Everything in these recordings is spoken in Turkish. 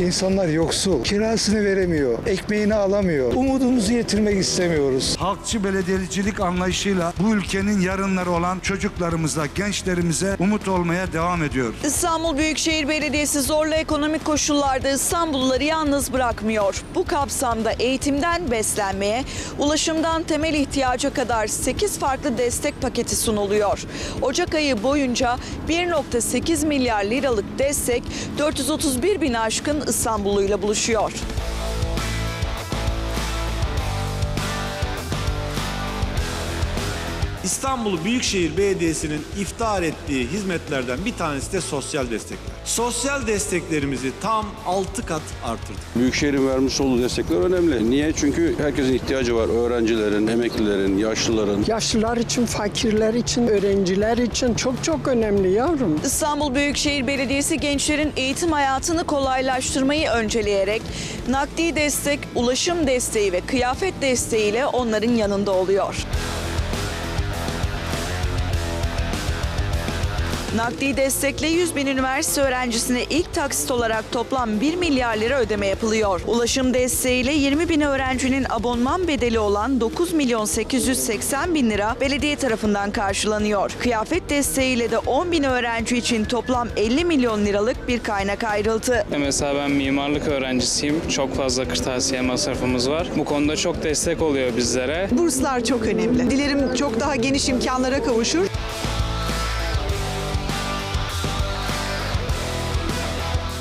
İnsanlar yoksul. Kirasını veremiyor. Ekmeğini alamıyor. Umudumuzu yitirmek istemiyoruz. Halkçı belediyecilik anlayışıyla bu ülkenin yarınları olan çocuklarımıza, gençlerimize umut olmaya devam ediyoruz. İstanbul Büyükşehir Belediyesi zorlu ekonomik koşullarda İstanbulluları yalnız bırakmıyor. Bu kapsamda eğitimden beslenmeye, ulaşımdan temel ihtiyaca kadar 8 farklı destek paketi sunuluyor. Ocak ayı boyunca 1.8 milyar liralık destek 431 bin aşkın İstanbulluyla buluşuyor. İstanbul Büyükşehir Belediyesi'nin iftihar ettiği hizmetlerden bir tanesi de sosyal destekler. Sosyal desteklerimizi tam 6 kat artırdık. Büyükşehir'in vermiş olduğu destekler önemli. Niye? Çünkü herkesin ihtiyacı var. Öğrencilerin, emeklilerin, yaşlıların. Yaşlılar için, fakirler için, öğrenciler için çok çok önemli yavrum. İstanbul Büyükşehir Belediyesi gençlerin eğitim hayatını kolaylaştırmayı önceleyerek nakdi destek, ulaşım desteği ve kıyafet desteğiyle onların yanında oluyor. Nakdi destekle 100 bin üniversite öğrencisine ilk taksit olarak toplam 1 milyar lira ödeme yapılıyor. Ulaşım desteğiyle 20 bin öğrencinin abonman bedeli olan 9 milyon 880 bin lira belediye tarafından karşılanıyor. Kıyafet desteğiyle de 10 bin öğrenci için toplam 50 milyon liralık bir kaynak ayrıldı. Mesela ben mimarlık öğrencisiyim. Çok fazla kırtasiye masrafımız var. Bu konuda çok destek oluyor bizlere. Burslar çok önemli. Dilerim çok daha geniş imkanlara kavuşur.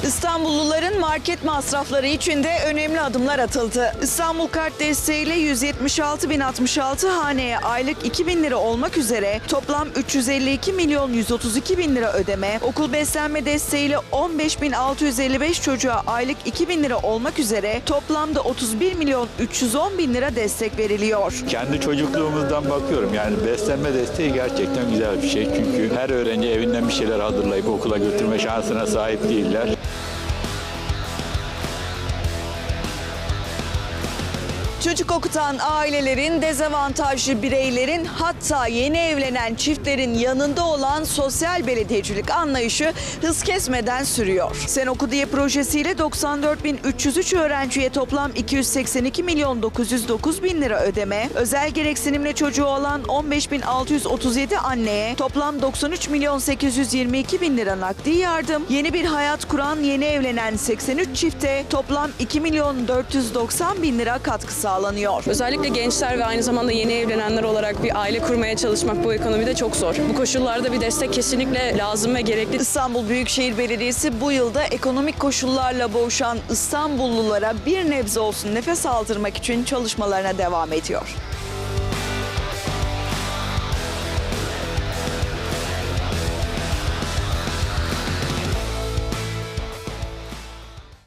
İstanbulluların market masrafları için de önemli adımlar atıldı. İstanbul Kart desteğiyle 176.066 haneye aylık 2000 lira olmak üzere toplam 352 milyon 132 bin lira ödeme, okul beslenme desteğiyle 15.655 çocuğa aylık 2000 lira olmak üzere toplamda 31 milyon 310 bin lira destek veriliyor. Kendi çocukluğumuzdan bakıyorum yani beslenme desteği gerçekten güzel bir şey. Çünkü her öğrenci evinden bir şeyler hazırlayıp okula götürme şansına sahip değiller. Çocuk okutan ailelerin, dezavantajlı bireylerin hatta yeni evlenen çiftlerin yanında olan sosyal belediyecilik anlayışı hız kesmeden sürüyor. Sen Oku diye projesiyle 94.303 öğrenciye toplam 282 milyon 909 bin lira ödeme, özel gereksinimle çocuğu olan 15.637 anneye toplam 93 milyon 822 bin lira nakdi yardım, yeni bir hayat kuran yeni evlenen 83 çifte toplam 2 milyon 490 bin lira katkı sağlanıyor. Özellikle gençler ve aynı zamanda yeni evlenenler olarak bir aile kurmaya çalışmak bu ekonomide çok zor. Bu koşullarda bir destek kesinlikle lazım ve gerekli. İstanbul Büyükşehir Belediyesi bu yılda ekonomik koşullarla boğuşan İstanbullulara bir nebze olsun nefes aldırmak için çalışmalarına devam ediyor.